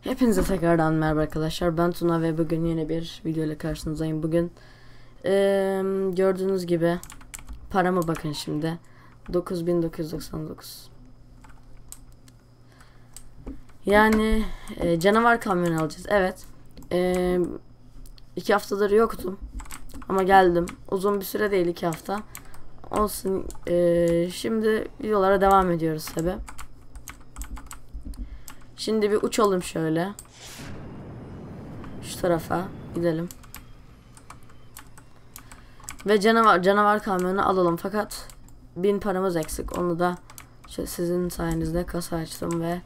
Hepinize tekrardan merhaba arkadaşlar. Ben Tuna ve bugün yine bir video ile karşınızdayım. Bugün eee, gördüğünüz gibi parama bakın şimdi. 9999. Yani e, canavar kamyonu alacağız. Evet. Eee iki haftadır yoktum. Ama geldim. Uzun bir süre değil iki hafta. Olsun. eee, şimdi videolara devam ediyoruz tabi. Şimdi bir uçalım şöyle. Şu tarafa gidelim. Ve canavar canavar kamyonu alalım fakat bin paramız eksik. Onu da sizin sayenizde kasa açtım ve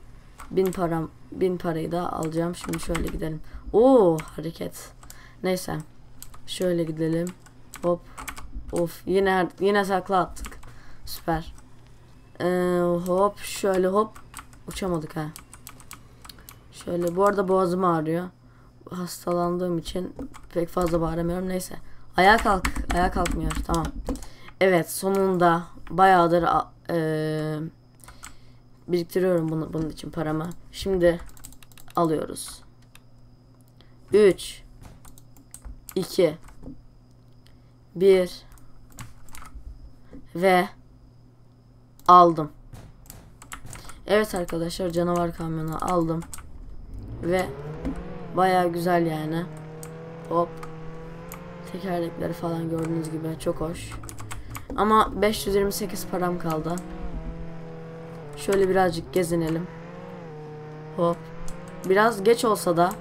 bin param bin parayı da alacağım. Şimdi şöyle gidelim. Oo hareket. Neyse. Şöyle gidelim. Hop. Of yine yine sakla attık. Süper. Ee, hop şöyle hop. Uçamadık ha. Şöyle bu arada boğazım ağrıyor. Hastalandığım için pek fazla bağıramıyorum. Neyse. Ayağa kalk. Ayağa kalkmıyor. Tamam. Evet sonunda bayağıdır eee, biriktiriyorum bunu, bunun için paramı. Şimdi alıyoruz. 3 2 1 ve aldım. Evet arkadaşlar canavar kamyonu aldım. Ve baya güzel yani. Hop. Tekerlekleri falan gördüğünüz gibi çok hoş. Ama 528 param kaldı. Şöyle birazcık gezinelim. Hop. Biraz geç olsa da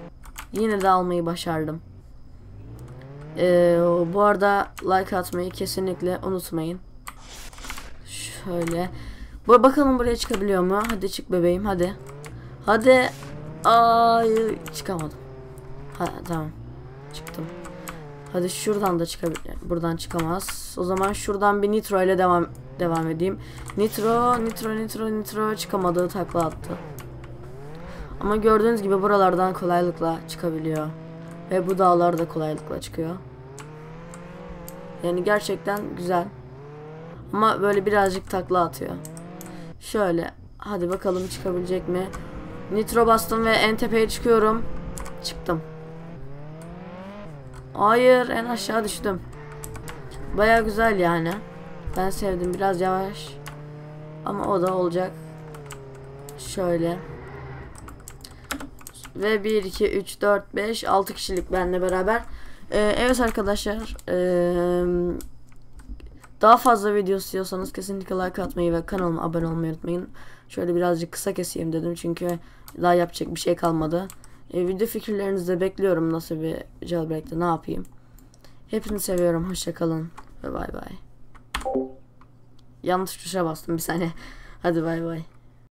yine de almayı başardım. Ee, bu arada like atmayı kesinlikle unutmayın. Şöyle. Bu bakalım buraya çıkabiliyor mu? Hadi çık bebeğim hadi. Hadi. Ay çıkamadım. Ha, tamam. Çıktım. Hadi şuradan da çıkabilir. Buradan çıkamaz. O zaman şuradan bir nitro ile devam devam edeyim. Nitro, nitro, nitro, nitro çıkamadığı takla attı. Ama gördüğünüz gibi buralardan kolaylıkla çıkabiliyor. Ve bu dağlar da kolaylıkla çıkıyor. Yani gerçekten güzel. Ama böyle birazcık takla atıyor. Şöyle. Hadi bakalım çıkabilecek mi? Nitro bastım ve en tepeye çıkıyorum. Çıktım. Hayır en aşağı düştüm. Baya güzel yani. Ben sevdim biraz yavaş. Ama o da olacak. Şöyle. Ve 1, 2, 3, 4, 5, 6 kişilik benle beraber. Ee, evet arkadaşlar. Ee, daha fazla video istiyorsanız kesinlikle like atmayı ve kanalıma abone olmayı unutmayın. Şöyle birazcık kısa keseyim dedim çünkü daha yapacak bir şey kalmadı. E, video fikirlerinizi de bekliyorum nasıl bir jailbreak'te ne yapayım. Hepinizi seviyorum. Hoşçakalın ve bay bay. Yanlış tuşa bastım bir saniye. Hadi bay bay.